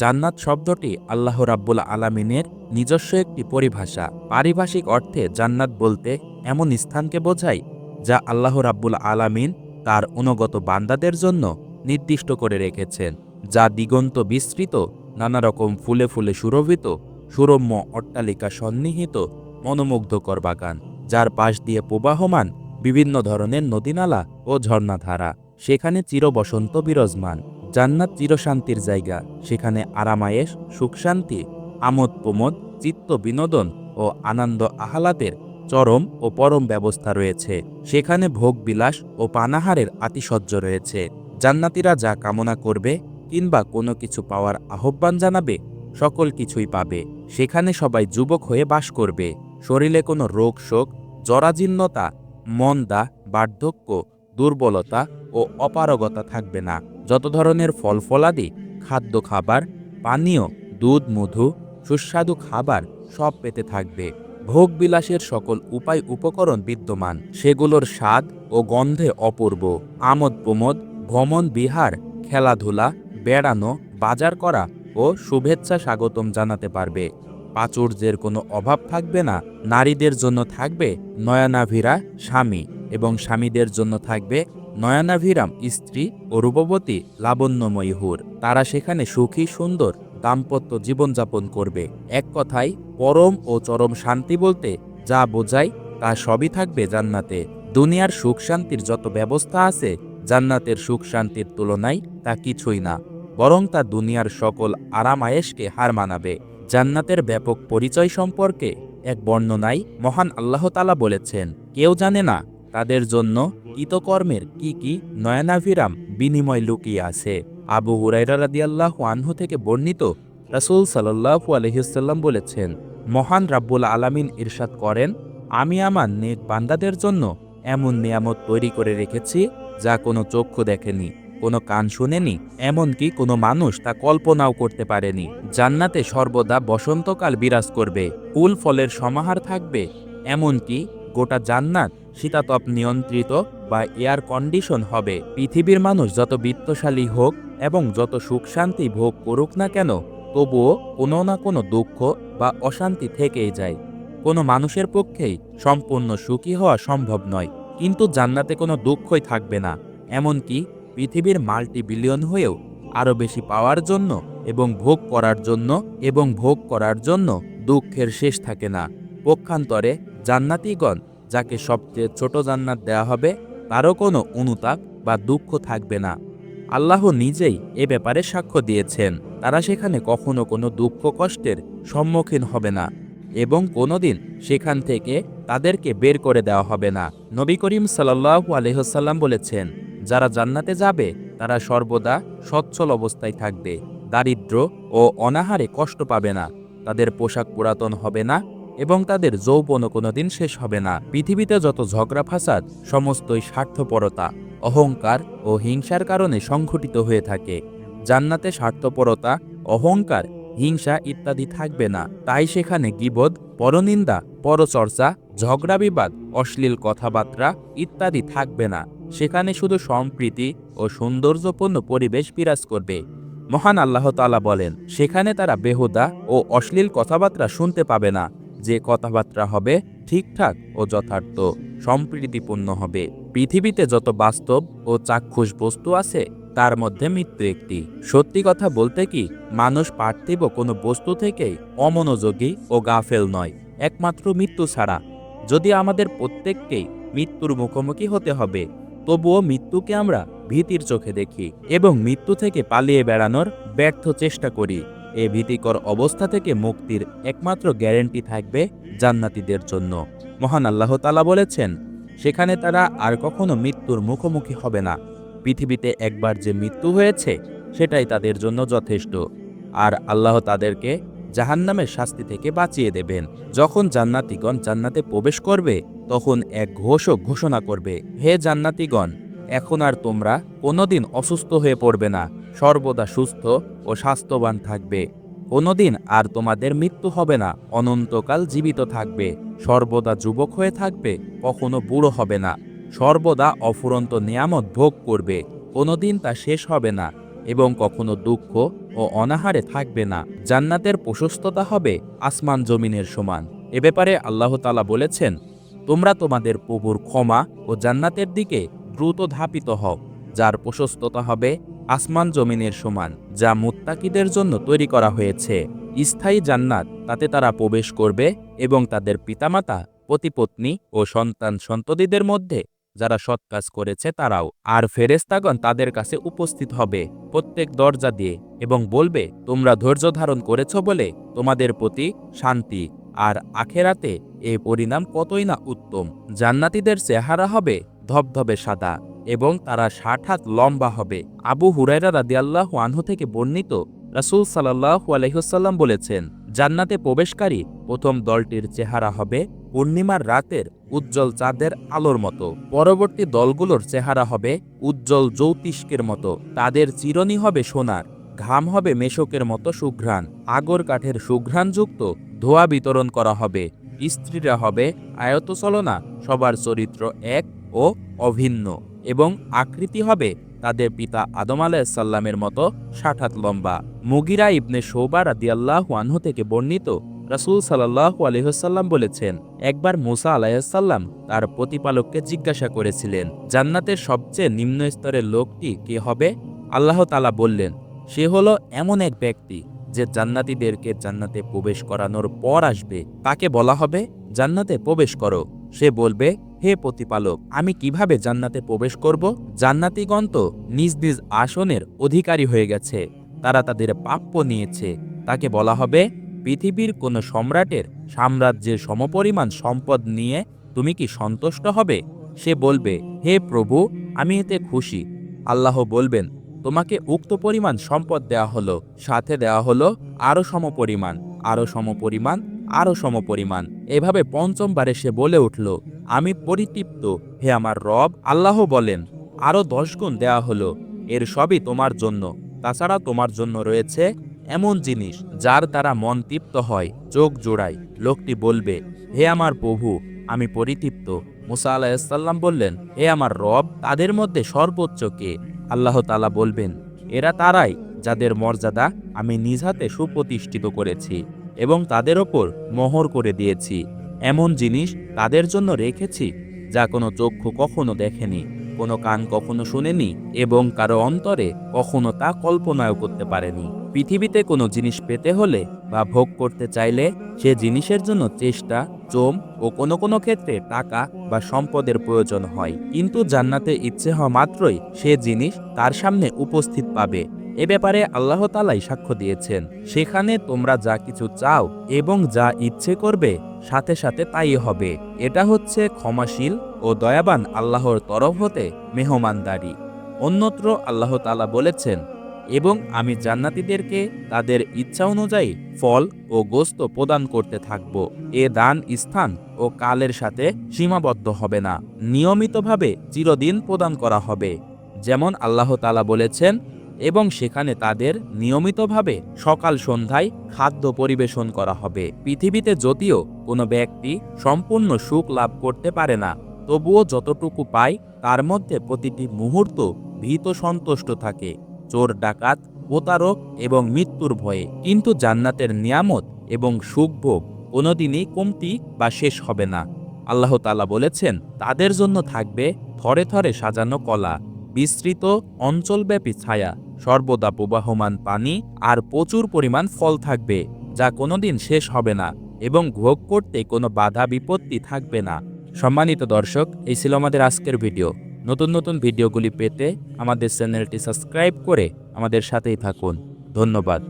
জান্নাত শব্দটি আল্লাহ রাব্বুল আলামিনের নিজস্ব একটি পরিভাষা। পারিভাষিক অর্থে জান্নাত বলতে এমন স্থানকে বোঝায় যা আল্লাহ রাব্বুল আলামিন তার অনুগত বান্দাদের জন্য নির্দিষ্ট করে রেখেছেন, যা দিগন্ত বিস্তৃত নানা রকম ফুলে ফুলে সুরভিত, সুরম্য অট্টালিকা সন্নিহিত মনোমুগ্ধকর বাগান, যার পাশ দিয়ে প্রবাহমান বিভিন্ন ধরনের নদীনালা ও ঝর্ণাধারা, সেখানে চিরবসন্ত বিরাজমান। জান্নাত চিরশান্তির জায়গা। সেখানে আরামায়েশ, সুখশান্তি আমোদ প্রমোদ চিত্ত বিনোদন ও আনন্দ আহ্লাদের চরম ও পরম ব্যবস্থা রয়েছে। সেখানে ভোগ বিলাস ও পানাহারের আতিশয্য রয়েছে। জান্নাতিরা যা কামনা করবে কিংবা কোনো কিছু পাওয়ার আহ্বান জানাবে, সকল কিছুই পাবে। সেখানে সবাই যুবক হয়ে বাস করবে। শরীরে কোনো রোগ, শোক, জরাজীর্ণতা, মন্দা, বার্ধক্য, দুর্বলতা ও অপারগতা থাকবে না। যত ধরনের ফল ফলাদি খাদ্য খাবার, পানীয়, দুধ, মধু, সুস্বাদু খাবার সব পেতে থাকবে। ভোগ বিলাসের সকল উপায় উপকরণ বিদ্যমান। সেগুলোর স্বাদ ও গন্ধে অপূর্ব। আমোদ প্রমোদ, ভ্রমণ বিহার, খেলাধুলা, বেড়ানো, বাজার করা ও শুভেচ্ছা স্বাগতম জানাতে পারবে। প্রাচুর্যের কোনো অভাব থাকবে না। নারীদের জন্য থাকবে নয়নাভিরা স্বামী এবং স্বামীদের জন্য থাকবে নয়নাভিরাম স্ত্রী ও রূপবতী লাবণ্যময়ী হুর। তারা সেখানে সুখী, সুন্দর, দাম্পত্য জীবনযাপন করবে। এক কথায়, পরম ও চরম শান্তি বলতে যা বোঝায় তা সবই থাকবে জান্নাতে। দুনিয়ার সুখ শান্তির যত ব্যবস্থা আছে, জান্নাতের সুখ শান্তির তুলনায় তা কিছুই না। বরং তা দুনিয়ার সকল আরাম আয়েশকে হার মানাবে। জান্নাতের ব্যাপক পরিচয় সম্পর্কে এক বর্ণনায় মহান আল্লাহতালা বলেছেন, কেউ জানে না তাদের জন্য কৃতকর্মের কি কি নয়নাভিরাম বিনিময় লুকিয়ে আছে। আবু হুরাইরা রাদিয়াল্লাহ আনহু থেকে বর্ণিত রাসূল সাল্লাল্লাহু আলহিসাল্লাম বলেছেন, মহান রাব্বুল আলামিন ইরশাদ করেন, আমি আমার নেক বান্দাদের জন্য এমন নিয়ামত তৈরি করে রেখেছি, যা কোনো চক্ষু দেখেনি, কোনো কান শুনেনি, এমনকি কোনো মানুষ তা কল্পনাও করতে পারেনি। জান্নাতে সর্বদা বসন্তকাল বিরাজ করবে, ফুল ফলের সমাহার থাকবে, এমনকি গোটা জান্নাত শীতাতপ নিয়ন্ত্রিত বা এয়ার কন্ডিশন হবে। পৃথিবীর মানুষ যত বিত্তশালী হোক এবং যত সুখ শান্তি ভোগ করুক না কেন, তবুও কোনো না কোনো দুঃখ বা অশান্তি থেকেই যায়। কোনো মানুষের পক্ষেই সম্পূর্ণ সুখী হওয়া সম্ভব নয়, কিন্তু জান্নাতে কোনো দুঃখই থাকবে না। এমনকি পৃথিবীর মাল্টি বিলিয়ন হয়েও আরও বেশি পাওয়ার জন্য এবং ভোগ করার জন্য এবং ভোগ করার জন্য দুঃখের শেষ থাকে না। পক্ষান্তরে জান্নাতিগণ যাকে সবচেয়ে ছোট জান্নাত দেয়া হবে, তারও কোনো অনুতাপ বা দুঃখ থাকবে না। আল্লাহ নিজেই এ ব্যাপারে সাক্ষ্য দিয়েছেন, তারা সেখানে কখনো কোনো দুঃখ কষ্টের সম্মুখীন হবে না এবং কোনোদিন সেখান থেকে তাদেরকে বের করে দেওয়া হবে না। নবী করিম সাল্লাল্লাহু আলহ্লাম বলেছেন, যারা জান্নাতে যাবে, তারা সর্বদা সচ্ছল অবস্থায় থাকবে, দারিদ্র ও অনাহারে কষ্ট পাবে না, তাদের পোশাক পুরাতন হবে না এবং তাদের যৌবনও কোনোদিন শেষ হবে না। পৃথিবীতে যত ঝগড়া ফাসাদ, সমস্তই স্বার্থপরতা। অহংকার ও হিংসার কারণে সংঘটিত হয়ে থাকে। জান্নাতে স্বার্থপরতা, অহংকার, হিংসা ইত্যাদি থাকবে না। তাই সেখানে গিবদ, পরনিন্দা, পরচর্চা, ঝগড়া বিবাদ, অশ্লীল কথাবার্তা ইত্যাদি থাকবে না। সেখানে শুধু সম্প্রীতি ও সৌন্দর্যপূর্ণ পরিবেশ বিরাজ করবে। মহান আল্লাহ তালা বলেন, সেখানে তারা বেহুদা ও অশ্লীল কথাবার্তা শুনতে পাবে না। যে কথাবার্তা হবে ঠিকঠাক ও যথার্থ, সম্প্রীতিপূর্ণ হবে। পৃথিবীতে যত বাস্তব ও চাক্ষুষ বস্তু আছে, তার মধ্যে মৃত্যু একটি। সত্যি কথা বলতে কি, মানুষ পার্থিব কোনো বস্তু থেকেই অমনোযোগী ও গাফেল নয়। একমাত্র মৃত্যু ছাড়া। যদি আমাদের প্রত্যেককেই মৃত্যুর মুখোমুখি হতে হবে, তবুও মৃত্যুকে আমরা ভীতির চোখে দেখি এবং মৃত্যু থেকে পালিয়ে বেড়ানোর ব্যর্থ চেষ্টা করি। এ ভীতিকর অবস্থা থেকে মুক্তির একমাত্র গ্যারেন্টি থাকবে জান্নাতীদের জন্য। মহান আল্লাহ তালা বলেছেন, সেখানে তারা আর কখনো মৃত্যুর মুখোমুখি হবে না। পৃথিবীতে একবার যে মৃত্যু হয়েছে, সেটাই তাদের জন্য যথেষ্ট। আর আল্লাহ তাদেরকে জাহান্নামের শাস্তি থেকে বাঁচিয়ে দেবেন। যখন জান্নাতিগণ জান্নাতে প্রবেশ করবে, তখন এক ঘোষও ঘোষণা করবে, হে জান্নাতিগণ, এখন আর তোমরা কোনোদিন অসুস্থ হয়ে পড়বে না। সর্বদা সুস্থ ও স্বাস্থ্যবান থাকবে। কোনোদিন আর তোমাদের মৃত্যু হবে না, অনন্তকাল জীবিত থাকবে। সর্বদা যুবক হয়ে থাকবে, কখনো বুড়ো হবে না। সর্বদা অফুরন্ত নিয়ামত ভোগ করবে, কোনোদিন তা শেষ হবে না এবং কখনো দুঃখ ও অনাহারে থাকবে না। জান্নাতের প্রশস্ততা হবে আসমান জমিনের সমান। এ ব্যাপারে আল্লাহ তালা বলেছেন, তোমরা তোমাদের প্রভুর ক্ষমা ও জান্নাতের দিকে দ্রুত ধাপিত হও, যার প্রশস্ততা হবে আসমান জমিনের সমান, যা মুত্তাকিদের জন্য তৈরি করা হয়েছে। স্থায়ী জান্নাত, তাতে তারা প্রবেশ করবে এবং তাদের পিতামাতা, পতিপত্নী ও সন্তান সন্ততিদের মধ্যে, যারা সৎ কাজ করেছে তারাও, আর ফেরেস্তাগণ তাদের কাছে উপস্থিত হবে। প্রত্যেক দরজা দিয়ে, এবং বলবে, তোমরা ধৈর্য ধারণ করেছ বলে তোমাদের প্রতি শান্তি, আর আখেরাতে এই পরিণাম কতই না উত্তম। জান্নাতীদের চেহারা হবে ধবধবে সাদা। এবং তারা ষাট হাত লম্বা হবে। আবু হুরাইরা রাদিয়াল্লাহু আনহু থেকে বর্ণিত রাসূল সাল্লাল্লাহু আলাইহি বলেছেন, জান্নাতে প্রবেশকারী প্রথম দলটির চেহারা হবে পূর্ণিমার রাতের উজ্জ্বল চাঁদের আলোর মতো। পরবর্তী দলগুলোর চেহারা হবে উজ্জ্বল জ্যোতিষ্কের মতো। তাদের চিরনি হবে সোনার, ঘাম হবে মেশকের মতো সুঘ্রাণ। আগর কাঠের সুঘ্রাণযুক্ত ধোয়া বিতরণ করা হবে। স্ত্রীরা হবে আয়তচলনা, সবার চরিত্র এক ও অভিন্ন। এবং আকৃতি হবে তাদের পিতা আদম আলাহিসাল্লামের মতো ষাট লম্বা। মুগিরা ইবনে শোবা রাদিয়াল্লাহু আনহু থেকে বর্ণিত রাসূল সাল্লাল্লাহু আলহিহাল্লাম বলেছেন, একবার মুসা আলাইসাল্লাম তার প্রতিপালককে জিজ্ঞাসা করেছিলেন, জান্নাতের সবচেয়ে নিম্ন স্তরের লোকটি কে হবে? আল্লাহ তালা বললেন, সে হলো এমন এক ব্যক্তি যে জান্নাতীদেরকে জান্নাতে প্রবেশ করানোর পর আসবে। তাকে বলা হবে, জান্নাতে প্রবেশ করো। সে বলবে হে প্রতিপালক, আমি কীভাবে জান্নাতে প্রবেশ করব? জান্নাতিগণ তো নিজ নিজ আসনের অধিকারী হয়ে গেছে, তারা তাদের প্রাপ্য নিয়েছে। তাকে বলা হবে, পৃথিবীর কোনো সম্রাটের সাম্রাজ্যের সমপরিমাণ সম্পদ নিয়ে তুমি কি সন্তুষ্ট হবে? সে বলবে, হে প্রভু, আমি এতে খুশি। আল্লাহ বলবেন, তোমাকে উক্ত পরিমাণ সম্পদ দেওয়া হলো, সাথে দেওয়া হলো আরও সমপরিমাণ আরও সমপরিমাণ আরও সমপরিমাণ। এভাবে পঞ্চমবারে সে বলে উঠল আমি পরিতৃপ্ত, হে আমার রব, আল্লাহ বলেন আরও গুণ দেওয়া হলো, এর সবই তোমার জন্য। তাছাড়া তোমার জন্য রয়েছে এমন জিনিস যার দ্বারা মন তৃপ্ত হয়, চোখ জোড়ায়। লোকটি বলবে, হে আমার প্রভু, আমি পরিতৃপ্ত। মুসা আলাহিসাল্লাম বললেন, হে আমার রব, তাদের মধ্যে সর্বোচ্চ কে? আল্লাহ তালা বলবেন, এরা তারাই যাদের মর্যাদা আমি নিজ হাতে সুপ্রতিষ্ঠিত করেছি এবং তাদের ওপর মোহর করে দিয়েছি। এমন জিনিস তাদের জন্য রেখেছি, যা কোনো চক্ষু কখনো দেখেনি, কোনো কান কখনো শুনেনি, এবং কারও অন্তরে কখনো তা কল্পনাও করতে পারেনি। পৃথিবীতে কোনো জিনিস পেতে হলে বা ভোগ করতে চাইলে সে জিনিসের জন্য চেষ্টা চোম ও কোনো কোনো ক্ষেত্রে টাকা বা সম্পদের প্রয়োজন হয়। কিন্তু জান্নাতে ইচ্ছে হওয়া মাত্রই সে জিনিস তার সামনে উপস্থিত পাবে। এ ব্যাপারে আল্লাহ তালাই সাক্ষ্য দিয়েছেন, সেখানে তোমরা যা কিছু চাও এবং যা ইচ্ছে করবে সাথে সাথে তাই হবে। এটা হচ্ছে ক্ষমাশীল ও দয়াবান আল্লাহর তরফ হতে মেহমানদারি। অন্যত্র আল্লাহ তালা বলেছেন, এবং আমি জান্নাতীদেরকে তাদের ইচ্ছা অনুযায়ী ফল ও গোস্ত প্রদান করতে থাকব। এ দান স্থান ও কালের সাথে সীমাবদ্ধ হবে না। নিয়মিতভাবে চিরদিন প্রদান করা হবে। যেমন আল্লাহ তালা বলেছেন এবং সেখানে তাদের নিয়মিতভাবে সকাল সন্ধ্যায় খাদ্য পরিবেশন করা হবে। পৃথিবীতে যদিও কোনো ব্যক্তি সম্পূর্ণ সুখ লাভ করতে পারে না, তবুও যতটুকু পায় তার মধ্যে প্রতিটি মুহূর্ত ভীত সন্তুষ্ট থাকে। চোর, ডাকাত, প্রতারক এবং মৃত্যুর ভয়ে। কিন্তু জান্নাতের নিয়ামত এবং সুখভোগ কোনোদিনই কমতি বা শেষ হবে না। আল্লাহ তালা বলেছেন, তাদের জন্য থাকবে থরে থরে সাজানো কলা, বিস্তৃত অঞ্চলব্যাপী ছায়া। সর্বদা প্রবাহমান পানি আর প্রচুর পরিমাণ ফল থাকবে, যা কোনোদিন শেষ হবে না এবং ভোগ করতে কোনো বাধা বিপত্তি থাকবে না। সম্মানিত দর্শক, এই ছিল আমাদের আজকের ভিডিও। নতুন নতুন ভিডিওগুলি পেতে আমাদের চ্যানেলটি সাবস্ক্রাইব করে আমাদের সাথেই থাকুন। ধন্যবাদ।